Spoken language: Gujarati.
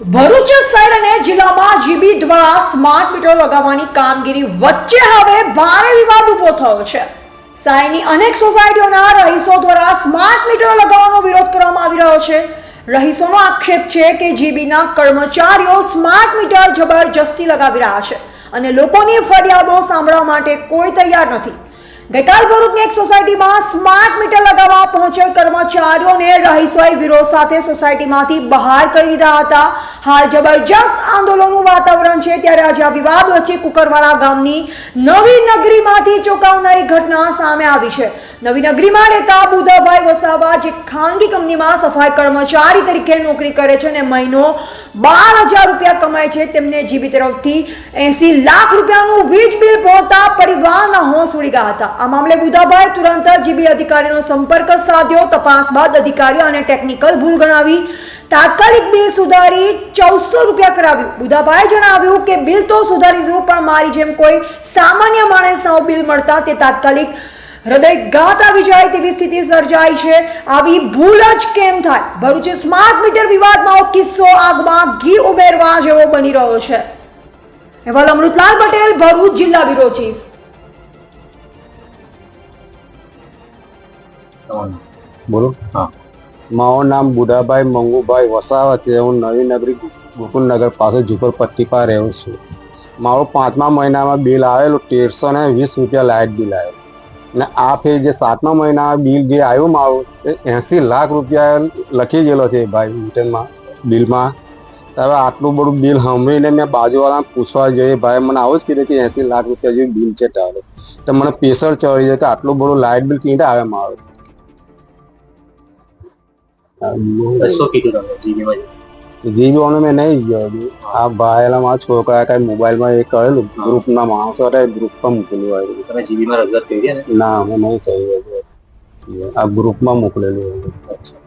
ભરૂચ શહેર અને જિલ્લામાં જીબી દ્વારા સ્માર્ટ મીટર લગાવવાની કામગીરી વચ્ચે હવે ભારે વિવાદ ઊભો થયો છે. સાઈની અનેક સોસાયટીઓના રહીશો દ્વારા સ્માર્ટ મીટર લગાવવાનો વિરોધ કરવામાં આવી રહ્યો છે. રહીશોનો આક્ષેપ છે કે જીબીના કર્મચારીઓ સ્માર્ટ મીટર જબરજસ્તી લગાવી રહ્યા છે અને લોકોની ફરિયાદો સાંભળવા માટે કોઈ તૈયાર નથી. ગઈકાલ ભરૂચની એક સોસાયટીમાં સ્માર્ટ મીટર લગાવવા પહોંચેલ કર્મચારીઓને રહીશોએ વિરોધ સાથે સોસાયટીમાંથી બહાર કરી દીધા હતા. હાલ જબરજસ્ત આંદોલનનું વાતાવરણ છે. ત્યારે આજે આ વિવાદ વચ્ચે કુકરવાડા ગામની નવી નગરીમાંથી ચોંકાવનારી ઘટના સામે આવી છે. નવી નગરીમાં રહેતા બુધાભાઈ વસાવા જે ખાનગી કંપનીમાં સફાઈ કર્મચારી તરીકે નોકરી કરે છે અને મહિનો બાર હજાર રૂપિયા કમાય છે, તેમને જીબી તરફથી એસી લાખ રૂપિયાનું વીજ બિલ પહોંચતા પરિવારના હોશ ઉડી ગયા હતા. આ મામલે બુધાભાઈ તુરંત જીબી અધિકારીનો સંપર્ક સાધ્યો. તપાસ બાદ અધિકારીઓ અને ટેકનિકલ ભૂલ ગણાવી તાત્કાલિક બિલ સુધારી ચૌદસો રૂપિયા કરાવ્યું. બુધાભાઈએ જણાવ્યું કે બિલ તો સુધારી દીધું, પણ મારી જેમ કોઈ સામાન્ય માણસના બિલ મળતા તે તાત્કાલિક હૃદયઘાત આવી જાય તેવી સ્થિતિ સર્જાઈ છે. આવી ભૂલ જ કેમ થાય? ભરૂચ સ્માર્ટ મીટર વિવાદમાં કિસ્સો આગમાં ઘી ઉમેરવા જેવો બની રહ્યો છે. અહેવાલ અમૃતલાલ પટેલ, ભરૂચ જિલ્લા બ્યુરો બોલો. હા. મારું નામ બુઢાભાઈ મંગુભાઈ વસાવા છે. હું નવી નગરી ગોકુલનગર પાસે ઝુંપડપટ્ટી પર રહું છું. મારું પાંચમા મહિનામાં બિલ આવેલું તેરસો ને વીસ રૂપિયા લાઇટ બિલ આવ્યું ને આ ફેર જે સાતમા મહિનામાં બિલ જે આવ્યું મારું એ એંસી લાખ રૂપિયા લખી ગયેલો છે ભાઈ મીટરમાં બિલમાં. હવે આટલું બધું બિલ સાંભળીને મેં બાજુવાળાને પૂછવા જોઈએ ભાઈ મને આવું જ કીધું કે એંસી લાખ રૂપિયા જેવું બિલ છે તારું. તો મને પ્રેશર ચડી જાય કે આટલું બધું લાઇટ બિલ ક્યાં આવે મારું? શું કીધું તમે જીબીમાં જીબીઓનું મેં નહીં ગયો આ ભાઈલા મારા છોકરા કઈ મોબાઈલમાં એ કહેલું ગ્રુપના માણસો હતા ગ્રુપમાં મોકલ્યું હોય. તમે જીબીમાં રજૂઆત કરી ને? ના મેં નહીં હજુ. આ ગ્રુપમાં મોકલેલું અચ્છા.